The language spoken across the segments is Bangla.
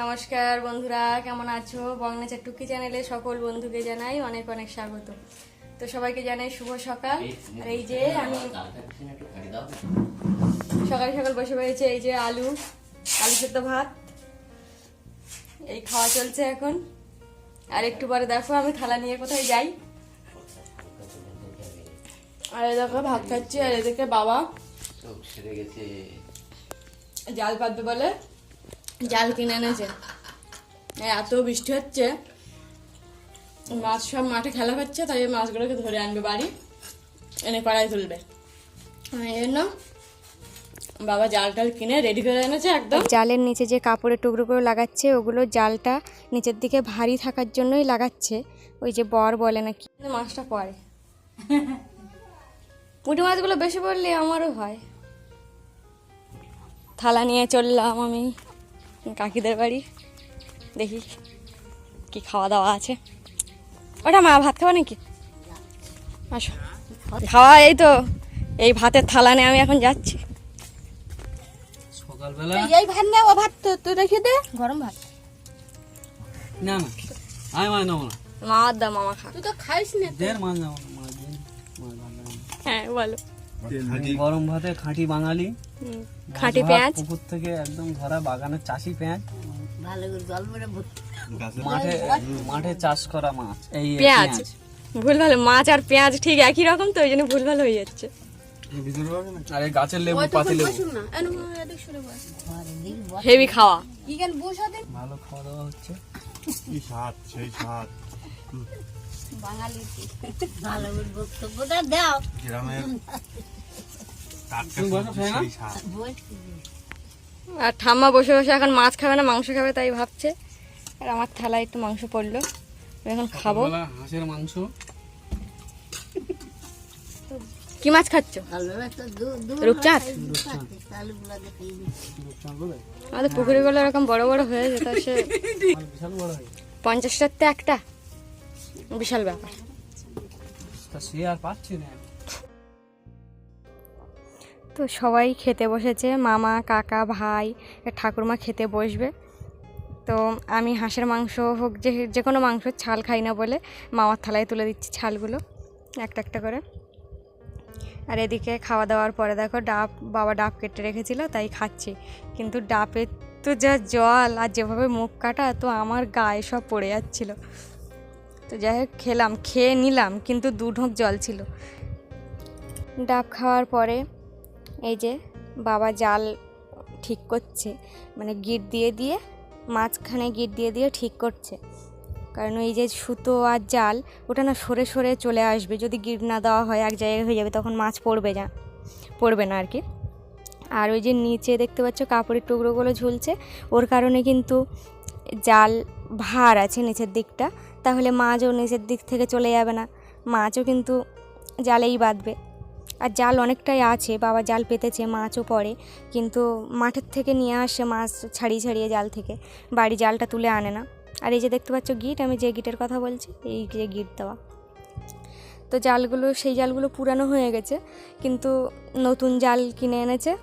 নমস্কার বন্ধুরা কেমন আছো? বংনেচার টুকি চ্যানেলে সকল বন্ধুকে জানাই অনেক অনেক স্বাগত। তো সবাইকে জানাই শুভ সকাল। আর এই যে আমি সকাল সকাল বসে পড়েছি এই যে আলু আলু সেদ্ধ ভাত। এই খাওয়া চলছে এখন। আর একটু পরে দেখো আমি থালা নিয়ে কোথায় যাই। আর এদিকে ভাত খাচ্ছি আর এদিকে বাবা জাল পাতবে বলে। জাল কিনে এনেছে। এত বৃষ্টি হচ্ছে। মাছ সব মাঠে খেলা হচ্ছে তাই মাছগুলোকে ধরে আনবে বাড়ি এনে কড়াই তুলবে। এই জন্য বাবা জাল টাল কিনে রেডি করে এনেছে একদম। জালের নিচে যে কাপড়ের করে লাগাচ্ছে ওগুলো জালটা নিচের দিকে ভারী থাকার জন্যই লাগাচ্ছে। ওই যে বর বলে না নাকি মাছটা পড়ে। পুঁটি মাছগুলো বেশি পড়লে আমারও হয়। থালা নিয়ে চললাম আমি। কাকিদের বাড়ি। দেখি কি খাওয়া দাওয়া আছে। ওটা মা ভাত খাওয়া নাকি? আসো। খাওয়া এই তো এই ভাতের থালা নিয়ে আমি এখন যাচ্ছি। সকালবেলা এই ভাত নেওয়া ভাত তো রেখে দে। গরম ভাত। না না। আমি মাছ না। মা দা মামা খা। তুই তো খাইস না দের না। হ্যাঁ বলো। গরম ভাতে খাঁটি বাঙালি। খাঁটি পেঁয়াজ। পুকুর থেকে একদম ধরা বাগানের চাষি পেঁয়াজ। ভালো করে জল মেরে মাঠে মাঠে চাষ করা মাছ এই পেঁয়াজ। ভুল ভালো মাছ আর পেঁয়াজ ঠিক একই রকম তো ওই জন্য ভুল ভালো হয়ে যাচ্ছে। আর গাছের লেবু পাতি লেবু হেভি খাওয়া। ভালো খাওয়া দাওয়া হচ্ছে। কি স্বাদ সেই স্বাদ। ভালো বক্তব্যটা দাও। গ্রামের আর ঠাম্মা বসে বসে এখন মাছ খাবে না মাংস খাবে তাই ভাবছে। আর আমার থালায় একটু মাংস পড়ল। এখন খাব। হাঁসের মাংস? কি মাছ খাচ্ছ? রূপচাঁদ? আমাদের পুকুরিগুলো এরকম বড় বড় হয়ে যেত সে পঞ্চাশটার তো একটা। বিশাল ব্যাপার। সে আর পাচ্ছি না। তো সবাই খেতে বসেছে, মামা, কাকা, ভাই, ঠাকুরমা খেতে বসবে। তো আমি হাঁসের মাংস হোক, যে যে কোনো মাংস, ছাল খাই না বলে মামার থালায় তুলে দিচ্ছি ছালগুলো, একটা একটা করে। আর এদিকে খাওয়া দাওয়ার পরে দেখো ডাব, বাবা ডাব কেটে রেখেছিল, তাই খাচ্ছি। কিন্তু ডাবের তো যা জল আর যেভাবে মুখ কাটা, তো আমার গায়ে সব পড়ে যাচ্ছিল। তো যাই হোক, খেলাম, খেয়ে নিলাম, কিন্তু দু ঢোক জল ছিল। ডাব খাওয়ার পরে এই যে বাবা জাল ঠিক করছে মানে গিট দিয়ে দিয়ে, মাঝখানে গিট দিয়ে দিয়ে ঠিক করছে। কারণ এই যে সুতো আর জাল, ওটা না সরে সরে চলে আসবে। যদি গিট না দেওয়া হয়, এক জায়গায় হয়ে যাবে, তখন মাছ পড়বে যা পড়বে না আর কি আর ওই যে নিচে দেখতে পাচ্ছ কাপড়ের টুকরোগুলো ঝুলছে। ওর কারণে কিন্তু জাল ভার আছে নিচের দিকটা। তাহলে মাছও নিচের দিক থেকে চলে যাবে না। মাছও কিন্তু জালেই বাঁধবে। আর জাল অনেকটাই আছে, বাবা জাল পেতেছে, মাছও পড়ে। কিন্তু মাঠের থেকে নিয়ে আসে মাছ ছাড়িয়ে ছাড়িয়ে জাল থেকে, বাড়ি জালটা তুলে আনে না। আর এই যে দেখতে পাচ্ছ গিট, আমি যে গিটের কথা বলছি, এই যে গিট দেওয়া। তো জালগুলো, সেই জালগুলো পুরানো হয়ে গেছে, কিন্তু নতুন জাল কিনে এনেছে।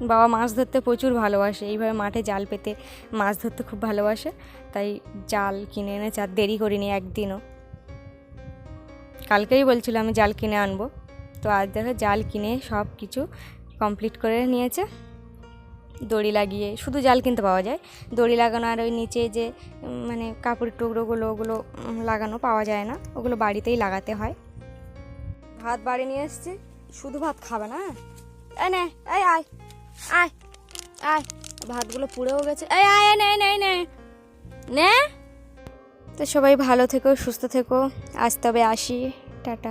বাবা মাছ ধরতে প্রচুর ভালোবাসে, এইভাবে মাঠে জাল পেতে মাছ ধরতে খুব ভালোবাসে, তাই জাল কিনে এনেছে, আর দেরি করিনি একদিনও। কালকেই বলছিল আমি জাল কিনে আনব। তো আজ দেখো জাল কিনে সব কিছু কমপ্লিট করে নিয়েছে। দড়ি লাগিয়ে, শুধু জাল কিনতে পাওয়া যায়। দড়ি লাগানো আর ওই নিচে যে মানে কাপড়ের টুকরোগুলো, ওগুলো লাগানো পাওয়া যায় না। ওগুলো বাড়িতেই লাগাতে হয়। ভাত বাড়ি নিয়ে এসছি। শুধু ভাত খাবে না? নে, এই আয় আয় আয়। ভাতগুলো পুড়েও গেছে। এই, আয় নে নে নে। নে। তো সবাই ভালো থেকো, সুস্থ থেকো। আজ তবে আসি। টাটা